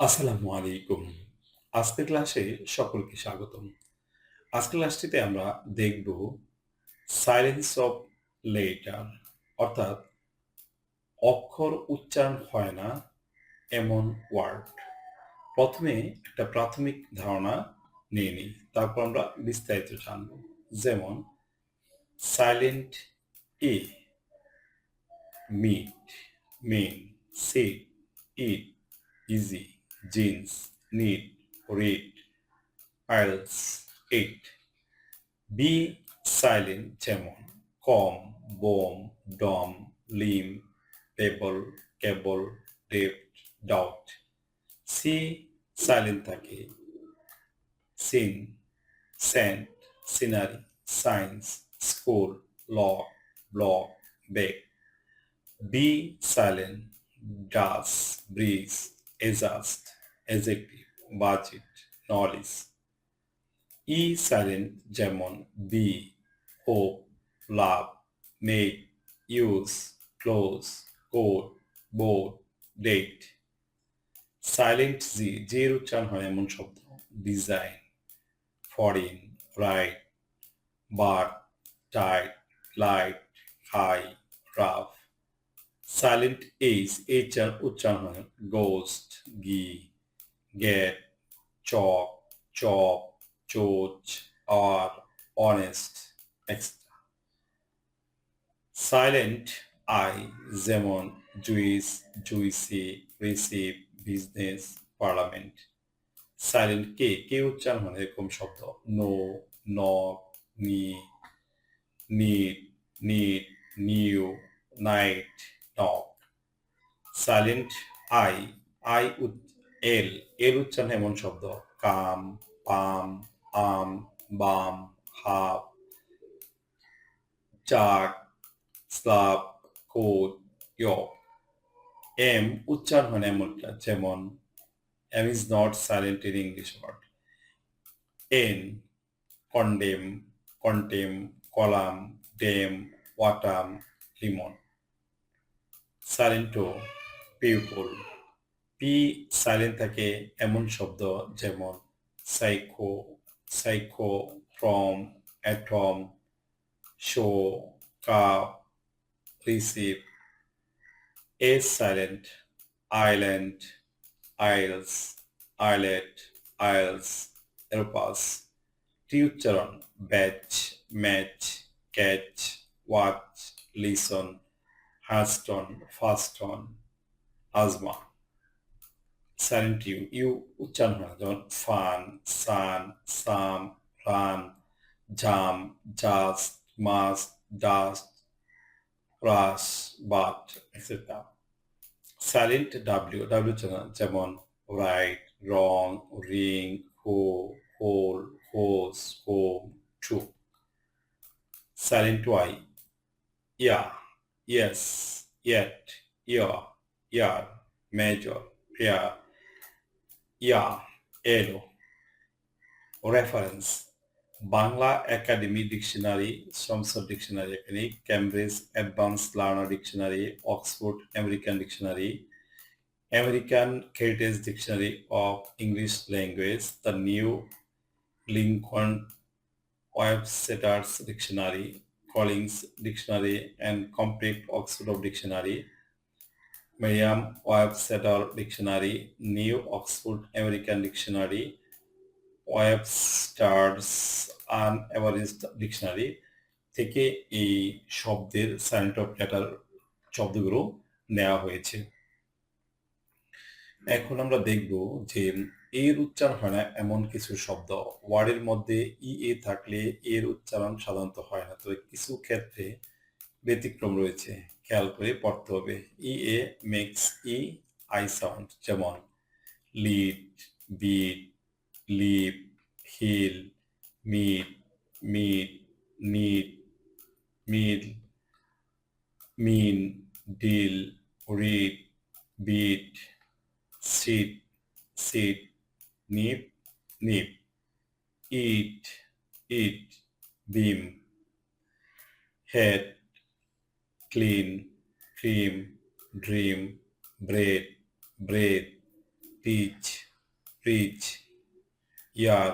আসসালামু আলাইকুম। আজকের ক্লাসে সকলকে স্বাগতম। আজকের ক্লাসটিতে আমরা দেখব সাইলেন্স অফ লেটার অর্থাৎ অক্ষর উচ্চারণ হয় না এমন ওয়ার্ড। প্রথমে একটা প্রাথমিক ধারণা নিয়ে নিই। তারপর আমরা বিস্তারিত জানব। যেমন silent A meet, mean, seat, eat, easy, jeans, need, read, aisles, eat. B silent যেমন comb, bomb, dumb, limb, pebble, cable, ডেপ্ট, doubt. C silent থাকে scene, scent, scenery, science, school, law, block, back. B silent does, bridge, adjust, adjective, budget, knowledge. E silent যেমন be, hope, love, make, use, close, code, board, date. Silent G, জির উচ্চারণ হয় এমন শব্দ design, foreign, right, bird, tight, light, high, rough. Silent H, H উচ্চারণ হয় ghost, ghee, get, chalk, chop, coach, hour, honest, extra. Silent I যেমন juice, juicy, receive, business, parliament. Silent K, K উচ্চারণ হয় এরকম শব্দ know, knock, knee, need, need, new, night, knock. Silent I, I L, L উচ্চারণ এমন শব্দ। কাম, পাম, আম, বাম, half, চাক, স্লাব, কোদ। এম উচ্চারণ এমনটা যেমন M is not silent in English word. N condemn contemn column damn autumn limn. সাইলেন্টো people. P silent থাকে এমন শব্দ যেমন psycho psycho from atom show cup receive S silent island aisles islet aisles এরোপাস T উচ্চারণ batch match catch watch listen hasten fasten asthma silent U U উচ্চারণ হয় যেমন fun sun sum run jam just must dust Ras but extra silent W W যেমন write wrong ring who whole hose home true silent Y ya yes yet ya year major pair yeah, এলো। Reference Bangla academy dictionary, Sangsad dictionary, এখানে Cambridge advance learner dictionary Oxford American dictionary American heritage dictionary of English language the new Lincoln Webster's dictionary Collins dictionary and complete Oxford of dictionary Merriam Webster dictionary new Oxford American dictionary Webster's An Everest dictionary থেকে এই শব্দের silent of letter শব্দগুলো নেওয়া হয়েছে। এখন আমরা দেখব যে এর উচ্চারণ হয় না এমন কিছু শব্দ। ওয়ার্ডের মধ্যে ই এ থাকলে এর উচ্চারণ সাধারণত হয় না। তবে কিছু ক্ষেত্রে ব্যতিক্রম রয়েছে। খেয়াল করে পড়তে হবে। E A makes E I sound যেমন lead beat leap heal meat meet neat meal mean deal read beat seat seat neap neap eat eat beam head clean cream dream bread bread teach preach year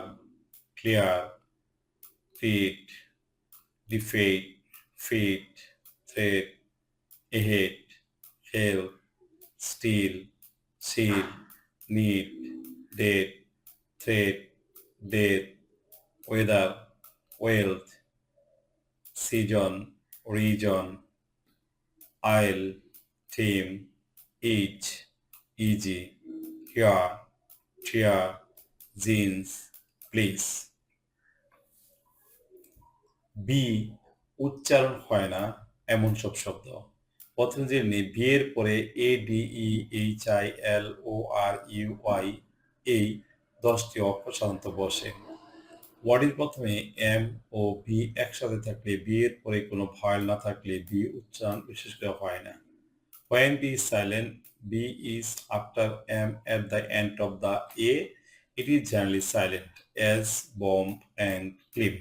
clear feat defeat, feet, threat, ahead, hell, steal, seal, need, dead, threat, death, weather, wealth, season, region, aisle, team, each, easy, here, chair, jeans, please. B উচ্চারণ হয় না এমন সব শব্দ প্রথম যে বিয়ের পরে A D E H I L O R U Y এই দশটি সাধারণত বসে ওয়ার্ডের প্রথমে এম ও বি একসাথে থাকলে বি এর পরে কোনো ভয়েল না থাকলে বি উচ্চারণ বিশেষ করে হয় না। When B silent B is after M at the end of the A it is generally silent as bomb and climb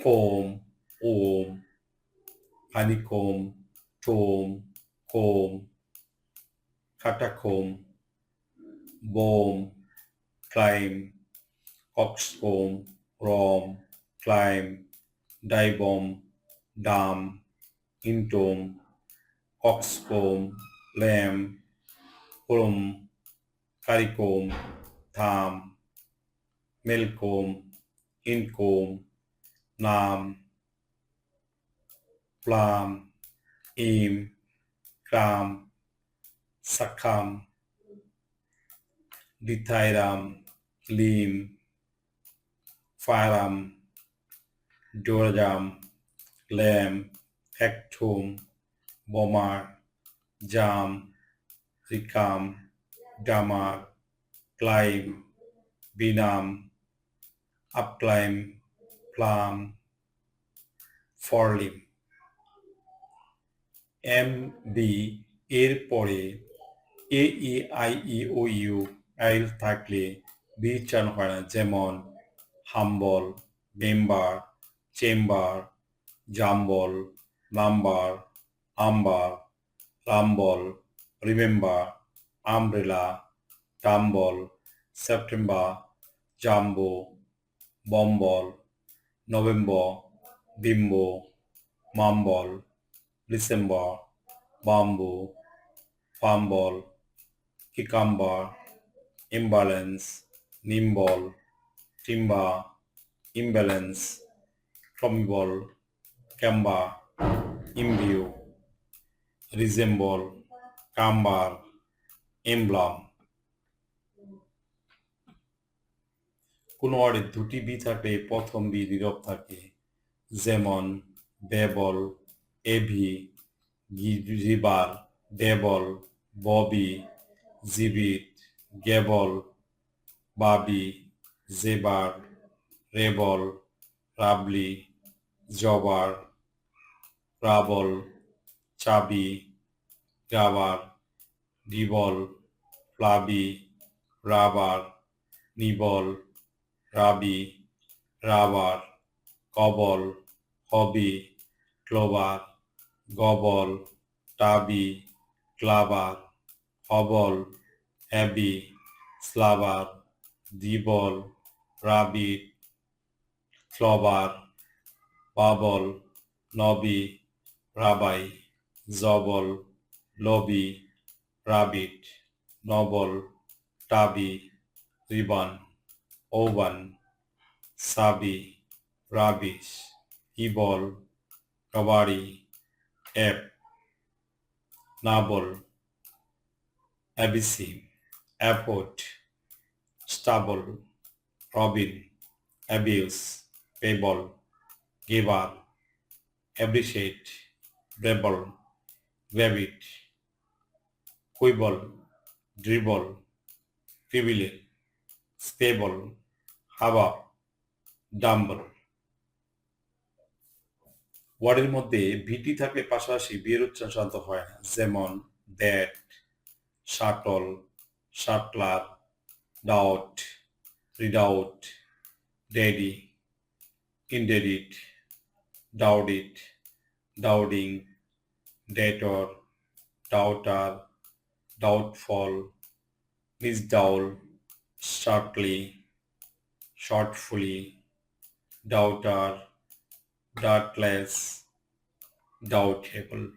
comb womb honeycomb tomb comb catacomb bomb climb Oxcomb, rom, climb, dive-bomb, dam, Intom, Oxcomb, lamb, plum, Caricom, tham, Melcom, incomb, nam, plam, im, kram, sakam, dithyram, lim, ফায়ারাম doorjamb lamb হ্যাকঠুম bomber jamb রিকাম dumber climb benumb upclimb plumb forelimb M B এর পরে এ E I E O you আইল থাকলে B উচ্চারণ হয় না, যেমন humble, member, chamber, jumble, number amber rumble remember umbrella tumble September, jumbo, bumble, November, বিম্ব, mumble, December, bamboo fumble cucumber, imbalance, nimble timber imbalance ফ্লমিবল camber imbue resemble cumber emblem কোনো ওয়ার্ডে দুটি B থাকলে প্রথম বি নীরব থাকে। যেমন babble abbey ribber dabble bobby gibbet gabble বাবি jabber, rebel, Rabli, jobber, rubble, chubby, gabber dibble প্লাবি, rubber, nibble, rabbi, rubber, cobble, hobby, clobber, gobble, tubby, clabber, hobble, hubby, slobber, dibble rabbit flubber, bubble, nobby, rabbi, জবল, lobby, rabbit, nobble, tabby, ribbon oven সাবি, rubbish, ইবল কাবারি অ্যাপ নাবল অ্যাবিসি অ্যাপোট, stubble. Robin abuse pebble gabber অ্যাব্রিসেট brabble, গ্র্যাভিট, quibble, dribble ট্রিবিলে stable, হাবা, dumbbell. ওয়ার্ডের মধ্যে ভিটি থাকলে পাশাপাশি বিয়ের উচ্চারণ সাধারণত হয় না। যেমন, that, shuttle, shuttler, doubt Redoubt, daddy, indeed it, doubt it, doubting, debtor, doubter, doubtful, misdoubt, shortly, shortfully, doubter, doubtless, doubtable.